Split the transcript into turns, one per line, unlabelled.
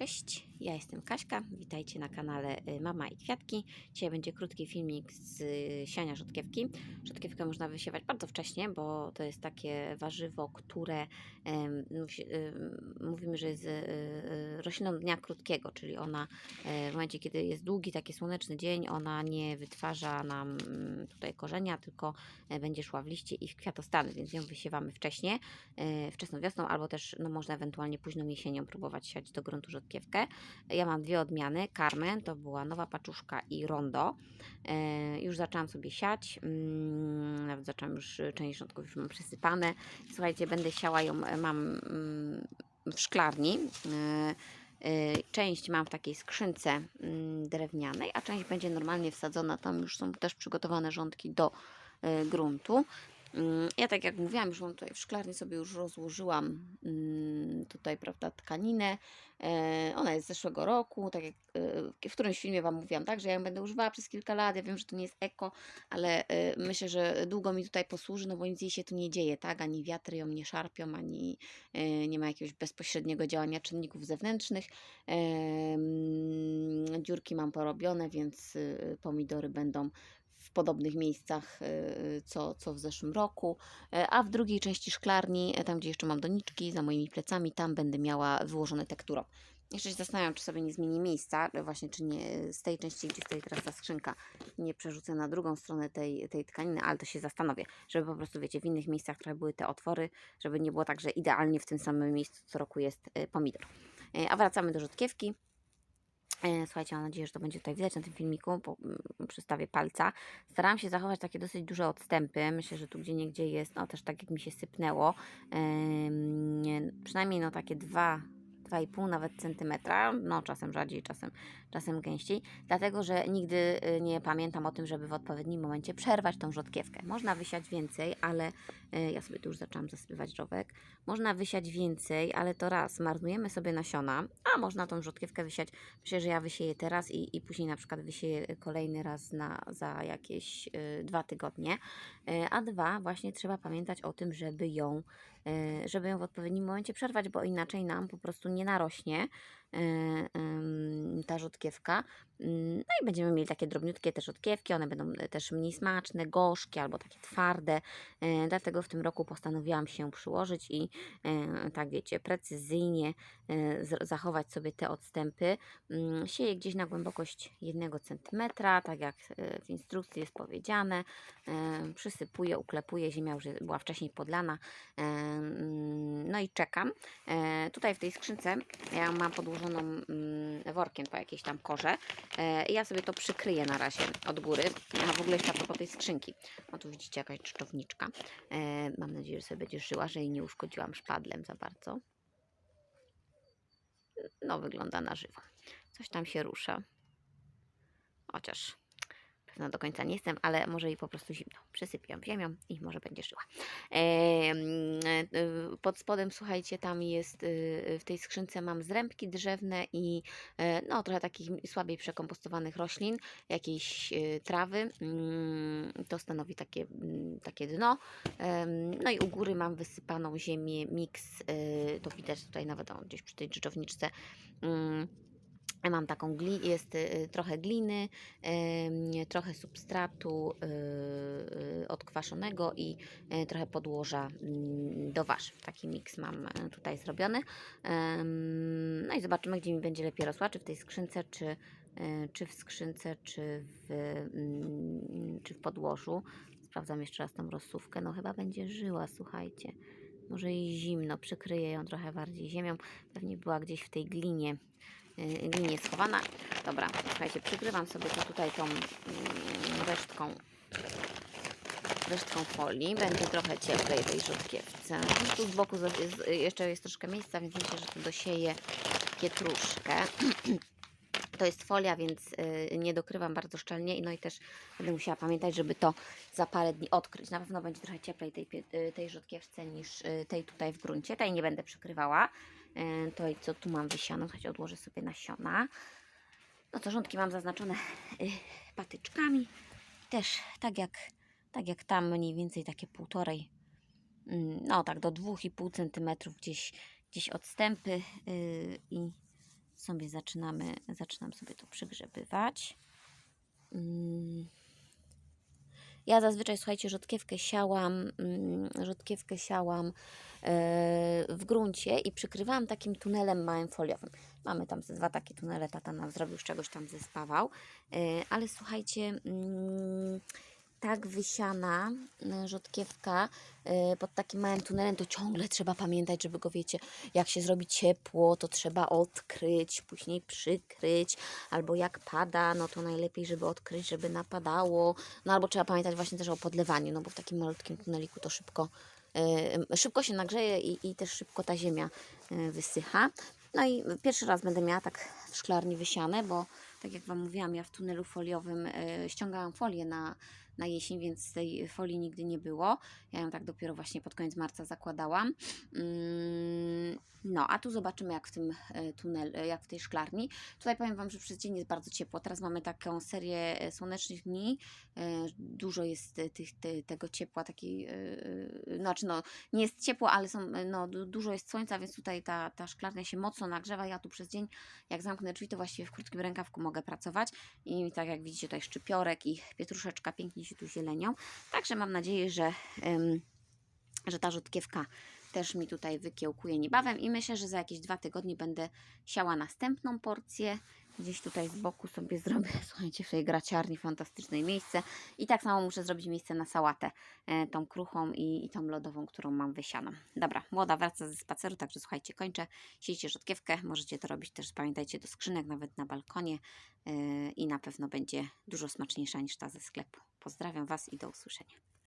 Cześć, ja jestem Kaśka. Witajcie na kanale y, Mama i Kwiatki. Dzisiaj będzie krótki filmik z y, siania rzodkiewki. Rzodkiewkę można wysiewać bardzo wcześnie, bo to jest takie warzywo, które ym, mówimy, że jest y, y, rośliną dnia krótkiego, czyli ona e, w momencie, kiedy jest długi, taki słoneczny dzień, ona nie wytwarza nam mm, tutaj korzenia, tylko e, będzie szła w liście i w kwiatostany, więc ją wysiewamy wcześnie, e, wczesną wiosną, albo też no, można ewentualnie późną jesienią próbować siać do gruntu rzodkiewkę. Ja mam dwie odmiany. Carmen to była nowa paczuszka i rondo. E, już zaczęłam sobie siać. Mm, nawet zaczęłam już y, część rządków już mam przesypane. Słuchajcie, będę siała ją, e, mam mm, w szklarni. E, Część mam w takiej skrzynce mm, drewnianej, a część będzie normalnie wsadzona. Tam już są też przygotowane rządki do gruntu. Mm, Ja tak jak mówiłam, już mam tutaj w szklarni sobie już rozłożyłam mm, tutaj, prawda, tkaninę. E, Ona jest z zeszłego roku, tak jak e, w którymś filmie Wam mówiłam, tak, że ja ją będę używała przez kilka lat. Ja wiem, że to nie jest eko, ale e, myślę, że długo mi tutaj posłuży, no bo nic jej się tu nie dzieje, tak, ani wiatry ją nie szarpią, ani nie ma jakiegoś bezpośredniego działania czynników zewnętrznych. Dziurki mam porobione, więc e, pomidory będą w podobnych miejscach y, co, co w zeszłym roku, E, a w drugiej części szklarni, e, tam gdzie jeszcze mam doniczki za moimi plecami, tam będę miała wyłożone tekturą. Jeszcze się zastanawiam, czy sobie nie zmieni miejsca, właśnie czy nie z tej części, gdzie stoi teraz ta skrzynka, nie przerzucę na drugą stronę tej, tej tkaniny, ale to się zastanowię, żeby po prostu, wiecie, w innych miejscach, które były te otwory, żeby nie było tak, że idealnie w tym samym miejscu co roku jest pomidor. E, A wracamy do rzodkiewki. E, Słuchajcie, mam nadzieję, że to będzie tutaj widać na tym filmiku, bo mm, przystawię palca. Starałam się zachować takie dosyć duże odstępy. Myślę, że tu gdzie niegdzie jest, no też tak jak mi się sypnęło, przynajmniej no takie dwa 2,5 nawet centymetra, no czasem rzadziej, czasem, czasem gęściej, dlatego że nigdy y, nie pamiętam o tym, żeby w odpowiednim momencie przerwać tą rzodkiewkę. Można wysiać więcej, ale y, ja sobie tu już zaczęłam zasypywać żowek. Można wysiać więcej, ale to raz, marnujemy sobie nasiona, a można tą rzodkiewkę wysiać. Myślę, że ja wysieję teraz i, i później na przykład wysieję kolejny raz na, za jakieś y, dwa tygodnie. A dwa, właśnie trzeba pamiętać o tym, żeby ją, żeby ją w odpowiednim momencie przerwać, bo inaczej nam po prostu nie narośnie ta rzodkiewka. Ym, No i będziemy mieli takie drobniutkie te rzodkiewki, one będą e, też mniej smaczne, gorzkie albo takie twarde. Y, Dlatego w tym roku postanowiłam się przyłożyć i y, tak wiecie, precyzyjnie y, zachować sobie te odstępy. Ym, Sieję gdzieś na głębokość 1 cm, tak jak y, w instrukcji jest powiedziane. Y, Przysypuję, uklepuję, ziemia już była wcześniej podlana. Y, mm, No i czekam. E, Tutaj w tej skrzynce ja mam podłożoną mm, workiem po jakiejś tam korze. E, Ja sobie to przykryję na razie od góry. A w ogóle jeszcze propos tej skrzynki. O tu widzicie jakaś czczowniczka. E, Mam nadzieję, że sobie będzie żyła, że jej nie uszkodziłam szpadlem za bardzo. No wygląda na żywo. Coś tam się rusza. Chociaż pewna do końca nie jestem, ale może jej po prostu zimno. Przysypię ją ziemią i może będzie żyła. E, Pod spodem, słuchajcie, tam jest y, w tej skrzynce mam zrębki drzewne i e, no, trochę takich słabiej przekompostowanych roślin, jakiejś y, trawy. Mm, To stanowi takie, mm, takie dno. No i u góry mam wysypaną ziemię, miks, y, to widać tutaj nawet o, gdzieś przy tej dżdżowniczce. Mam taką jest y, trochę gliny, trochę substratu y, y, odkwaszonego i trochę podłoża mm, do warzyw. Taki miks mam e, tutaj zrobiony. No i zobaczymy, gdzie mi będzie lepiej rosła, czy w tej skrzynce, czy, e, czy w skrzynce, czy w, mm, czy w podłożu. Sprawdzam jeszcze raz tą rozsówkę. No chyba będzie żyła, słuchajcie. Może jej zimno, przykryję ją trochę bardziej ziemią. Pewnie była gdzieś w tej glinie, y, glinie schowana. Dobra, słuchajcie, przykrywam sobie to tutaj tą mm, resztką resztką folii. Będzie trochę cieplej tej rzodkiewce. Tu z boku jeszcze jest troszkę miejsca, więc myślę, że tu dosieję pietruszkę. To jest folia, więc y, nie dokrywam bardzo szczelnie. No i też będę musiała pamiętać, żeby to za parę dni odkryć. Na pewno będzie trochę cieplej tej, y, tej rzodkiewce niż tej tutaj w gruncie. Tej nie będę przykrywała. Y, To i co tu mam wysiano, słuchajcie, odłożę sobie nasiona. No to rządki mam zaznaczone y, patyczkami. Też tak jak, tak jak tam mniej więcej takie półtorej, mm, no tak do 2,5 cm gdzieś, gdzieś odstępy y, i sobie zaczynamy, zaczynam sobie to przygrzebywać. Ja zazwyczaj, słuchajcie, rzodkiewkę siałam, mm, rzodkiewkę siałam e, w gruncie i przykrywałam takim tunelem małym foliowym. Mamy tam ze dwa takie tunele, tata nam zrobił z czegoś tam zespawał. E, ale słuchajcie, mm, tak wysiana e, rzodkiewka e, pod takim małym tunelem, to ciągle trzeba pamiętać, żeby go, wiecie, jak się zrobi ciepło, to trzeba odkryć, później przykryć, albo jak pada, no to najlepiej, żeby odkryć, żeby napadało, no albo trzeba pamiętać właśnie też o podlewaniu, no bo w takim malutkim tuneliku to szybko, e, szybko się nagrzeje i, i też szybko ta ziemia wysycha. No i pierwszy raz będę miała tak w szklarni wysiane, bo tak jak Wam mówiłam, ja w tunelu foliowym e, ściągałam folię na, na jesień, więc tej folii nigdy nie było. Ja ją tak dopiero właśnie pod koniec marca zakładałam. Mm, No, a tu zobaczymy jak w tym e, tunel, e, jak w tej szklarni. Tutaj powiem Wam, że przez dzień jest bardzo ciepło. Teraz mamy taką serię słonecznych dni. Dużo jest tych, te, tego ciepła, takiej, znaczy no, nie jest ciepło, ale są, no, du- dużo jest słońca, więc tutaj ta, ta szklarnia się mocno nagrzewa. Ja tu przez dzień, jak zamknę drzwi, to właściwie w krótkim rękawku mogę pracować. I tak jak widzicie, tutaj szczypiorek i pietruszeczka pięknie się tu zielenią. Także mam nadzieję, że, em, że ta rzodkiewka też mi tutaj wykiełkuje niebawem i myślę, że za jakieś dwa tygodnie będę siała następną porcję. Gdzieś tutaj z boku sobie zrobię, słuchajcie, w tej graciarni fantastyczne miejsce. I tak samo muszę zrobić miejsce na sałatę, e, tą kruchą i, i tą lodową, którą mam wysianą. Dobra, młoda wraca ze spaceru, także słuchajcie, kończę. Siejcie rzodkiewkę, możecie to robić też, pamiętajcie, do skrzynek, nawet na balkonie e, i na pewno będzie dużo smaczniejsza niż ta ze sklepu. Pozdrawiam Was i do usłyszenia.